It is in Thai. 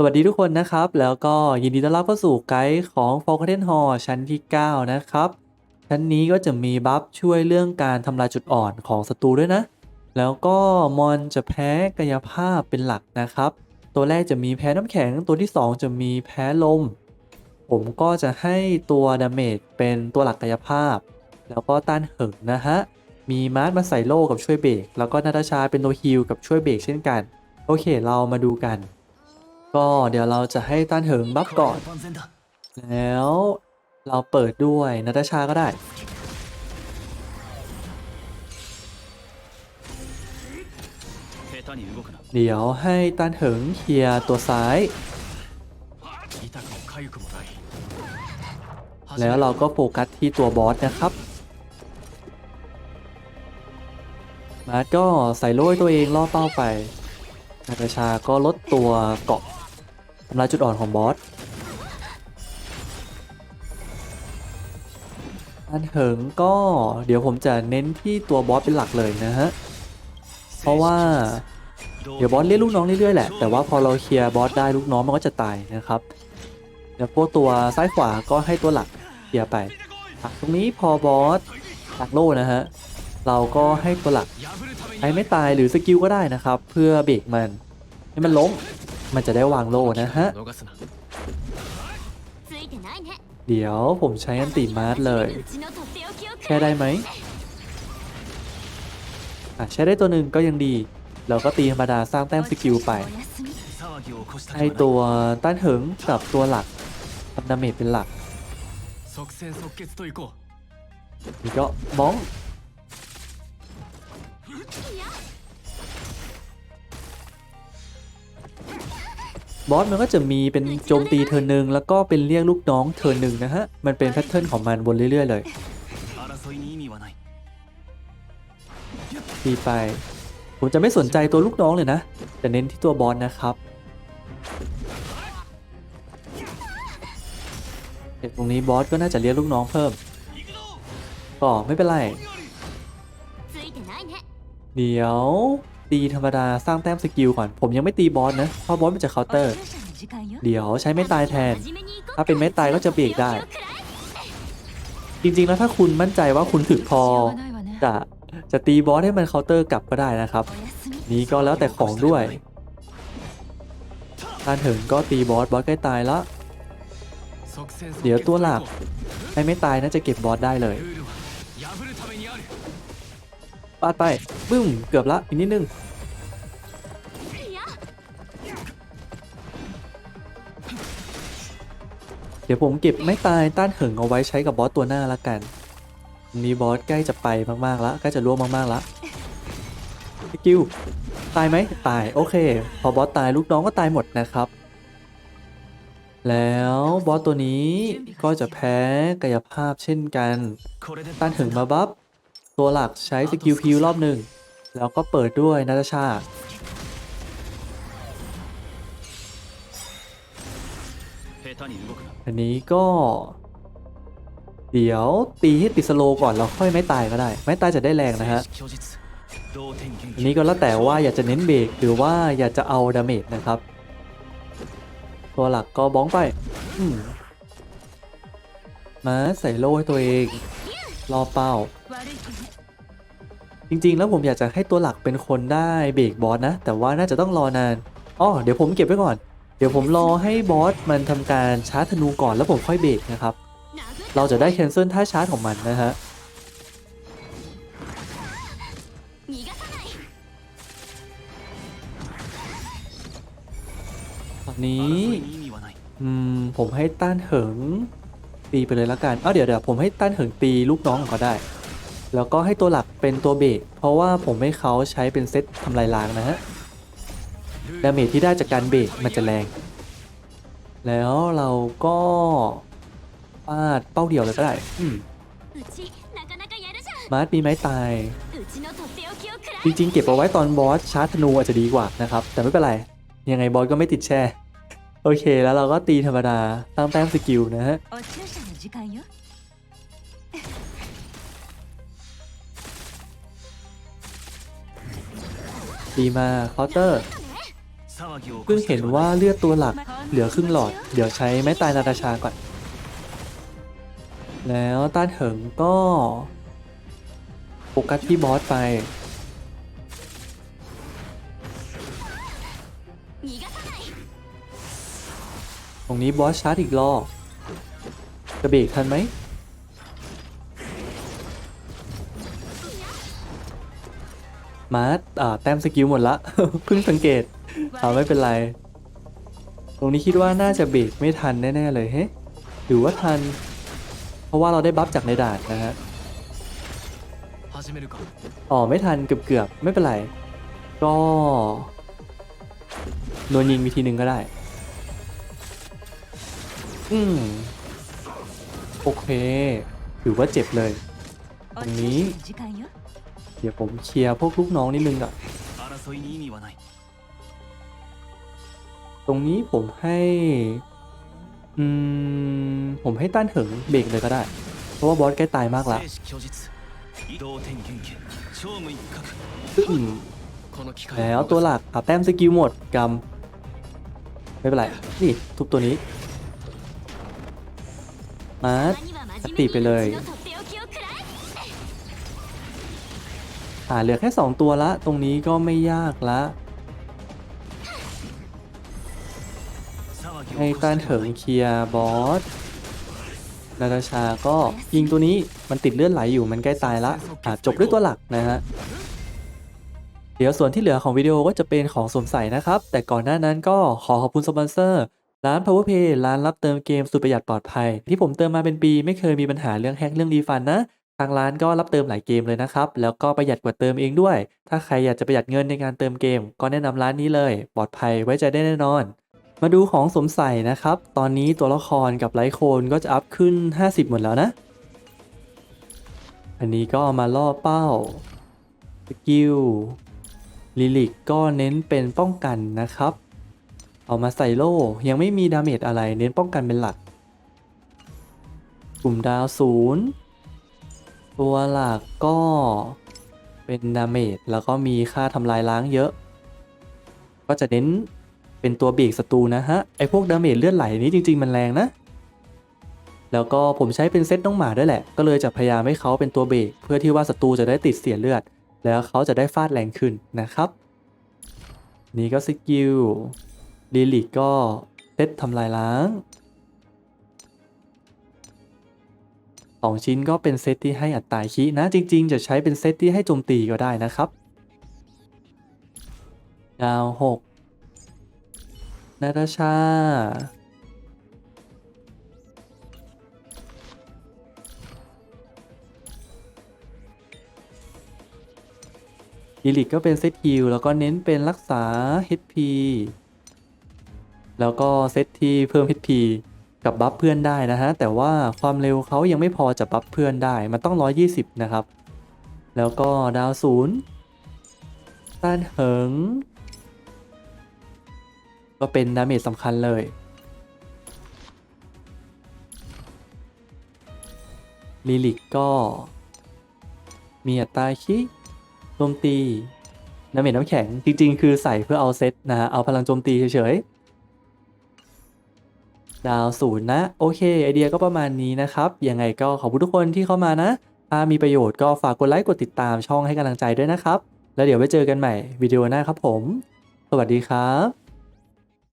สวัสดีทุกคนนะครับ แล้วก็ยินดีต้อนรับเข้าสู่ไกด์ของ Forgotten Hall ชั้นที่ 9 นะครับ ชั้นนี้ก็จะมีบัฟช่วยเรื่องการทำลายจุดอ่อนของศัตรูด้วยนะ แล้วก็มอนจะแพ้กายภาพเป็นหลักนะครับ ตัวแรกจะมีแพ้น้ำแข็งตัวที่ 2 จะมีแพ้ลม ผมก็จะให้ตัวดาเมจเป็นตัวหลักกายภาพ แล้วก็ต้านเหิงนะฮะมีมาร์ทมาใส่โล่กับช่วยเบรกแล้วก็นาตาชาเป็นตัวฮิลกับช่วยเบรกเช่นกัน โอเคเรามาดูกัน ก็เดี๋ยวเราจะให้ต้านเหิงบัฟก่อน แล้วเราเปิดด้วยนาตาชาก็ได้ เดี๋ยวให้ต้านเหิงเคลียตัวซ้าย แล้วเราก็โฟกัสที่ตัวบอสนะครับ มาร์ก็ใส่โล่ตัวเองล่อเป้าไปนาตาชาก็ลดตัวเกาะ ทำลายจุดอ่อนของบอสอันเหิงก็เดี๋ยวผมจะเน้นที่ตัวบอสเป็นหลักเลยนะฮะ เพราะว่าเดี๋ยวบอสเลี้ยลูกน้องเรื่อยๆแหละ แต่ว่าพอเราเคลียร์บอสได้ลูกน้องมันก็จะตายนะครับเดี๋ยวพวกตัวซ้ายขวาก็ให้ตัวหลักเคลียร์ไปตรงนี้พอบอสหักโล่นะฮะเราก็ให้ตัวหลักไอ้ไม่ตายหรือสกิลก็ได้นะครับ เพื่อเบรกมันให้มันล้ม มันจะได้วางโลนะฮะ เดี๋ยวผมใช้อันติมาร์สเลย แค่ได้ไหมอะใช้ได้ตัวหนึ่งก็ยังดี เราก็ตีธรรมดาสร้างแต้มสกิลไปให้ตัวต้านเหิงกับตัวหลักทำดาเมจเป็นหลักนี่ก็มอง บอสมันก็จะมีเป็นโจมตีเธอหนึ่งแล้วก็เป็นเรียกลูกน้องเธอหนึ่งนะฮะ มันเป็นแพทเทิร์นของมันวนเรื่อยๆเลยตีไป ผมจะไม่สนใจตัวลูกน้องเลยนะจะเน้นที่ตัวบอสนะครับเด็กตรงนี้บอสก็น่าจะเรียกลูกน้องเพิ่มก็ไม่เป็นไร เดี๋ยว ตีธรรมดาสร้างแต้มสกิลก่อน ผมยังไม่ตีบอสนะ เพราะบอสมันจะเคาน์เตอร์ เดี๋ยวใช้ไม่ตายแทน ถ้าเป็นไม่ตายก็จะเบียกได้ จริงๆแล้วถ้าคุณมั่นใจว่าคุณถึกพอ จะจะตีบอสให้มันเคาน์เตอร์กลับก็ได้นะครับ นี้ก็แล้วแต่ของด้วยกานถึงก็ตีบอสบอสใกล้ตายแล้วเดี๋ยวตัวหลักให้ไม่ตายน่าจะเก็บบอสได้เลย ปาดไปบึ้มเกือบละอีกนิดนึงเดี๋ยวผมเก็บไม่ตายต้านเหิงเอาไว้ใช้กับบอสตัวหน้าละกันนี้บอสใกล้จะไปมากๆแล้วใกล้จะล่วงมากๆแล้วสกิวตายไหมตายโอเค พอบอสตายลูกน้องก็ตายหมดนะครับ แล้วบอสตัวนี้ก็จะแพ้กายภาพเช่นกันต้านถึงมาบัฟ ตัวหลักใช้สกิลพิวรอบหนึ่ง แล้วก็เปิดด้วยนาตาชา อันนี้ก็ เดี๋ยวตีให้ติดสโลก่อนแล้วค่อยไม่ตายก็ได้ ไม่ตายจะได้แรงนะฮะ อันนี้ก็แล้วแต่ว่าอยากจะเน้นเบรกหรือว่าอยากจะเอาดาเมจนะครับ ตัวหลักก็บ้องไปมาใส่โล่ให้ตัวเอง รอเป้า จริง ๆ แล้วผมอยากจะให้ตัวหลักเป็นคนได้เบรกบอสนะ แต่ว่าน่าจะต้องรอนานอ๋อเดี๋ยวผมเก็บไว้ก่อน เดี๋ยวผมรอให้บอสมันทำการชาร์จธนูก่อนแล้วผมค่อยเบรกนะครับ เราจะได้แคนเซิลท่าชาร์จของมันนะฮะตอนนี้อืมผมให้ต้านเหิงตีไปเลยละกันอ้าเดี๋ยวเดี๋ยวผมให้ต้านเหิงตีลูกน้องก็ได้ แล้วก็ให้ตัวหลักเป็นตัวเบรกเพราะว่าผมให้เขาใช้เป็นเซตทำลายล้างนะฮะดาเมจที่ได้จากการเบรกมันจะแรง แล้วเราก็ปาดเป้าเดียวเลยก็ได้มาร์ทมีไม้ตาย จริงๆ เก็บเอาไว้ตอนบอสชาร์จธนูอาจจะดีกว่านะครับ แต่ไม่เป็นไร ยังไงบอสก็ไม่ติดแช่ โอเคแล้วเราก็ตีธรรมดาตามแต้มสกิลนะฮะ ดีมาเคาน์เตอร์เพิ่งเห็นว่าเลือดตัวหลักเหลือครึ่งหลอด เดี๋ยวใช้ไม้ตายนาตาชาก่อน แล้วต้านเถิงก็โฟกัสที่บอสไป ตรงนี้บอสชาร์จอีกรอบกระเบรกทันไหม มาแต้มสกิลหมดละ เพิ่งสังเกตเอาไม่เป็นไร ตรงนี้คิดว่าน่าจะเบรกไม่ทันแน่ๆเลยเฮ้หรือว่าทัน เพราะว่าเราได้บัฟจากในดาดนะฮะอ๋อไม่ทันเกือบๆไม่เป็นไร ก็โดนยิงวิธีหนึ่งก็ได้ อืมโอเค ถือว่าเจ็บเลยตรงนี้ เดี๋ยวผมเคลียร์พวกลูกน้องนิดนึงก่อนตรงนี้ผมให้ อืม ผมให้ต้านเถิงเบรกเลยก็ได้ เพราะว่าบอสใกล้ตายมากละแล้วตัวหลักเอาแต้มสกิลหมดกำไม่เป็นไร นี่ ทุบตัวนี้มาสติไปเลย อ่าเหลือแค่ 2 ตัวละ ตรงนี้ก็ไม่ยากละไอต้านเถิงเคลียบอสนาตาชาก็ยิงตัวนี้มันติดเลือดไหลอยู่มันใกล้ตายละอ่าจบด้วยตัวหลักนะฮะเดี๋ยวส่วนที่เหลือของวิดีโอก็จะเป็นของสวมใส่นะครับ แต่ก่อนหน้านั้นก็ขอขอบคุณสปอนเซอร์ร้าน PowerPay ร้านรับเติมเกมสุดประหยัดปลอดภัย ที่ผมเติมมาเป็นปีไม่เคยมีปัญหาเรื่องแฮกเรื่องดีฟันนะ ทางร้านก็รับเติมหลายเกมเลยนะครับ แล้วก็ประหยัดกว่าเติมเองด้วย ถ้าใครอยากจะประหยัดเงินในการเติมเกม ก็แนะนำร้านนี้เลย ปลอดภัยไว้ใจได้แน่นอน มาดูของสมใส่นะครับ ตอนนี้ตัวละครกับไลท์โคนก็จะอัพขึ้น 50 หมดแล้วนะ อันนี้ก็เอามาล่อเป้า สกิล ลิลิกก็เน้นเป็นป้องกันนะครับ เอามาใส่โล่ ยังไม่มีดาเมจอะไร เน้นป้องกันเป็นหลัก กลุ่มดาวศูนย์ ตัวหลักก็เป็นดาเมจแล้วก็มีค่าทำลายล้างเยอะ ก็จะเน้นเป็นตัวเบรกศัตรูนะฮะ ไอพวกดาเมจเลือดไหลนี้จริง ๆ มันแรงนะ แล้วก็ผมใช้เป็นเซตน้องหมาด้วยแหละ ก็เลยจะพยายามให้เขาเป็นตัวเบรกเพื่อที่ว่าศัตรูจะได้ติดเสียเลือด แล้วเขาจะได้ฟาดแรงขึ้นนะครับ นี่ก็สกิลลิลิกก็เซตทำลายล้าง สองชิ้นก็เป็นเซตที่ให้อัตราคีนะจริง ๆ จะใช้เป็นเซตที่ให้โจมตีก็ได้นะครับดาวหกนาตาชาลิลิกก็เป็นเซตฮิลแล้วก็เน้นเป็นรักษา HP แล้วก็เซตที่เพิ่ม HP กับบัฟเพื่อนได้นะฮะ แต่ว่าความเร็วเขายังไม่พอจะบัฟเพื่อนได้ มันต้อง 120 นะครับ แล้วก็ดาวศูนย์ต้านเหิง ก็เป็นดาเมจสำคัญเลย ลิลิกก็ มีอัตราคิโจมตีน้ำเม็ดน้ำแข็ง จริงๆ คือใส่เพื่อเอาเซตนะฮะ เอาพลังโจมตีเฉยๆ ดาวศูนย์นะ โอเค ไอเดียก็ประมาณนี้นะครับ ยังไงก็ขอบคุณทุกคนที่เข้ามานะ ถ้ามีประโยชน์ก็ฝากกดไลค์กดติดตามช่องให้กำลังใจด้วยนะครับ แล้วเดี๋ยวไว้เจอกันใหม่วิดีโอหน้าครับผม สวัสดีครับ